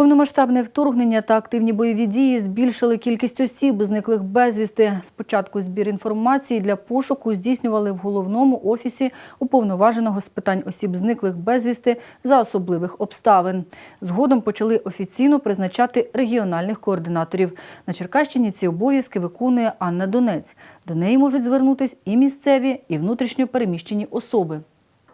Повномасштабне вторгнення та активні бойові дії збільшили кількість осіб, зниклих безвісти. Спочатку збір інформації для пошуку здійснювали в головному офісі уповноваженого з питань осіб зниклих безвісти за особливих обставин. Згодом почали офіційно призначати регіональних координаторів. На Черкащині ці обов'язки виконує Анна Донець. До неї можуть звернутись і місцеві, і внутрішньо переміщені особи.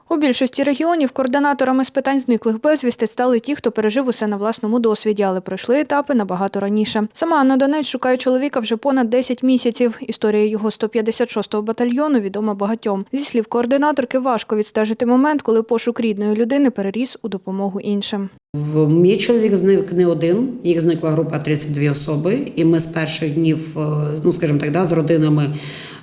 У більшості регіонів координаторами з питань зниклих безвісти стали ті, хто пережив усе на власному досвіді, але пройшли етапи набагато раніше. Сама Анна Донець шукає чоловіка вже понад 10 місяців. Історія його 156-го батальйону відома багатьом. Зі слів координаторки, важко відстежити момент, коли пошук рідної людини переріс у допомогу іншим. Мій чоловік зник не один, їх зникла група 32 особи, і ми з перших днів, е, ну скажімо так, да, з родинами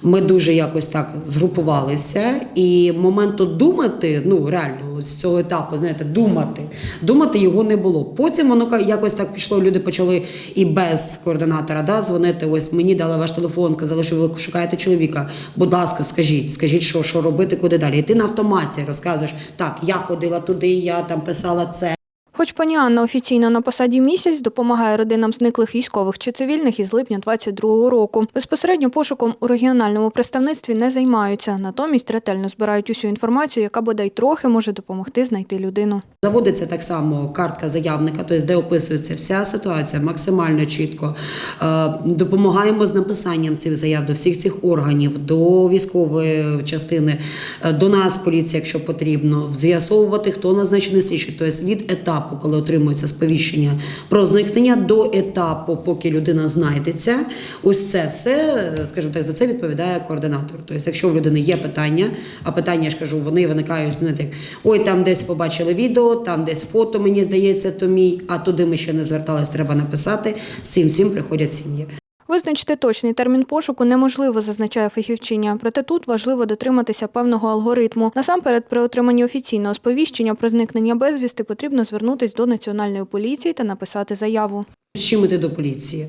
ми дуже якось так згрупувалися. І моменту думати, ну реально з цього етапу, знаєте, думати, думати його не було. Потім воно якось так пішло. Люди почали і без координатора да, дзвонити. Ось мені дали ваш телефон, сказали, що ви шукаєте чоловіка. Будь ласка, скажіть, скажіть, що, що робити, куди далі. І ти на автоматі розказуєш, так, я ходила туди, я там писала це. Хоч пані Анна офіційно на посаді місяць допомагає родинам зниклих військових чи цивільних із липня 22-го року. Безпосередньо пошуком у регіональному представництві не займаються. Натомість ретельно збирають усю інформацію, яка бодай трохи може допомогти знайти людину. Заводиться так само картка заявника, тобто де описується вся ситуація максимально чітко. Е, Допомагаємо з написанням цих заяв до всіх цих органів, до військової частини, е, до нас, поліції, якщо потрібно, з'ясовувати, хто назначений слідчий. Тобто від етапу, коли отримується сповіщення про зникнення, до етапу, поки людина знайдеться. Ось це все, е, скажімо так, за це відповідає координатор. Тобто, якщо у людини є питання, а питання я ж кажу, вони виникають знаєте, як ой, там десь побачили відео, там десь фото, мені здається, то мій, а туди ми ще не звертались, треба написати. З цим всім приходять сім'ї. Визначити точний термін пошуку неможливо, зазначає фахівчиня. Проте тут важливо дотриматися певного алгоритму. Насамперед, при отриманні офіційного сповіщення про зникнення безвісти потрібно звернутись до національної поліції та написати заяву. Чим іти до поліції?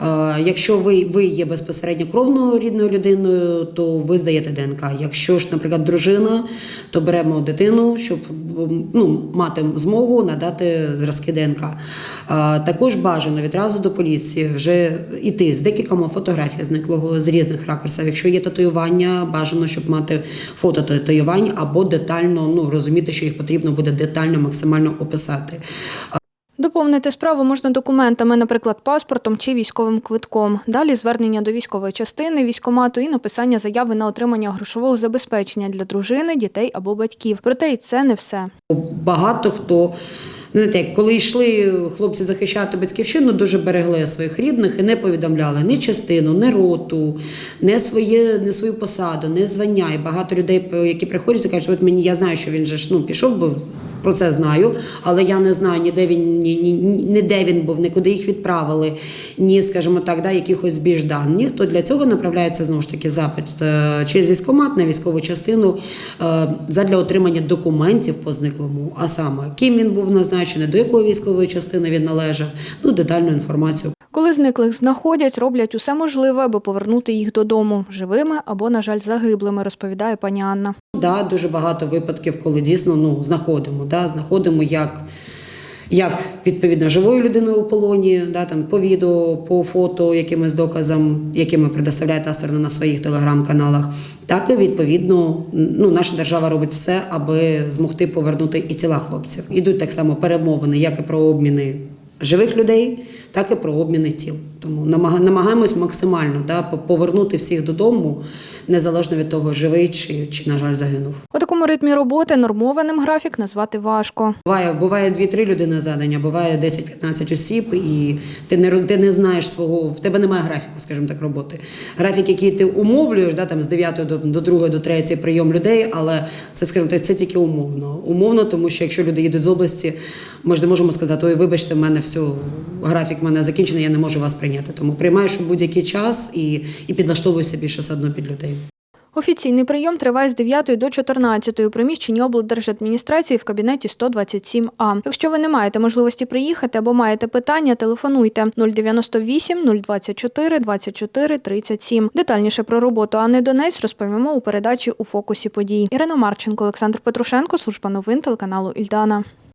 Е, якщо ви, ви є безпосередньо кровною рідною людиною, то ви здаєте ДНК. Якщо ж, наприклад, дружина, то беремо дитину, щоб ну, мати змогу надати зразки ДНК. Е, також бажано відразу до поліції вже йти з декількома фотографій зниклого з різних ракурсів. Якщо є татуювання, бажано, щоб мати фото татуювань або детально ну, розуміти, що їх потрібно буде детально, максимально описати. Доповнити справу можна документами, наприклад, паспортом чи військовим квитком. Далі звернення до військової частини, військомату і написання заяви на отримання грошового забезпечення для дружини, дітей або батьків. Проте і це не все. Багато хто. Знаєте, коли йшли хлопці захищати батьківщину, дуже берегли своїх рідних і не повідомляли ні частину, ні роту, ні, своє, ні свою посаду, ні звання. І багато людей, які приходять, і кажуть, от мені я знаю, що він же ж ну, пішов, бо про це знаю, але я не знаю ні де він, ні, ні, ні де він був, ні куди їх відправили, ні, скажімо так, да, якихось більш даних. То для цього направляється знову ж таки запит е, через військкомат на військову частину е, задля отримання документів по зниклому, а саме ким він був назначений, до якої військової частини він належав, ну детальну інформацію. Коли зниклих знаходять, роблять усе можливе, аби повернути їх додому живими або, на жаль, загиблими, розповідає пані Анна. Да, дуже багато випадків, коли дійсно ну, знаходимо. Да, знаходимо як, як відповідно живою людиною у полоні, да, там, по відео, по фото, якимось доказам, якими предоставляє та сторона на своїх телеграм-каналах, так і відповідно ну, наша держава робить все, аби змогти повернути і тіла хлопців. Ідуть так само перемовини, як і про обміни живих людей, так і про обміни тіл. Тому намага- намагаємось максимально да, по- повернути всіх додому, незалежно від того, живий чи, чи на жаль, загинув. У такому ритмі роботи нормованим графік назвати важко. Буває, буває 2-3 людини задання, буває 10-15 осіб, і ти не, ти не знаєш свого, в тебе немає графіку, скажімо так, роботи. Графік, який ти умовлюєш, да, там, з 9 до, до 2 до 3 прийом людей, але це, скажімо так, це тільки умовно. Умовно, тому що якщо люди їдуть з області, ми ж не можемо сказати, ой, вибачте, в мене все, графік в мене закінчений, я не можу вас прийняти. Тому приймаєш у будь-який час і, і підлаштовуєшся більше все одно під людей. Офіційний прийом триває з 9 до 14 у приміщенні облдержадміністрації в кабінеті 127А. Якщо ви не маєте можливості приїхати або маєте питання, телефонуйте 098 024 24 37. Детальніше про роботу Анни Донець розповімо у передачі у фокусі подій. Ірина Марченко, Олександр Петрушенко, служба новин телеканалу Ільдана.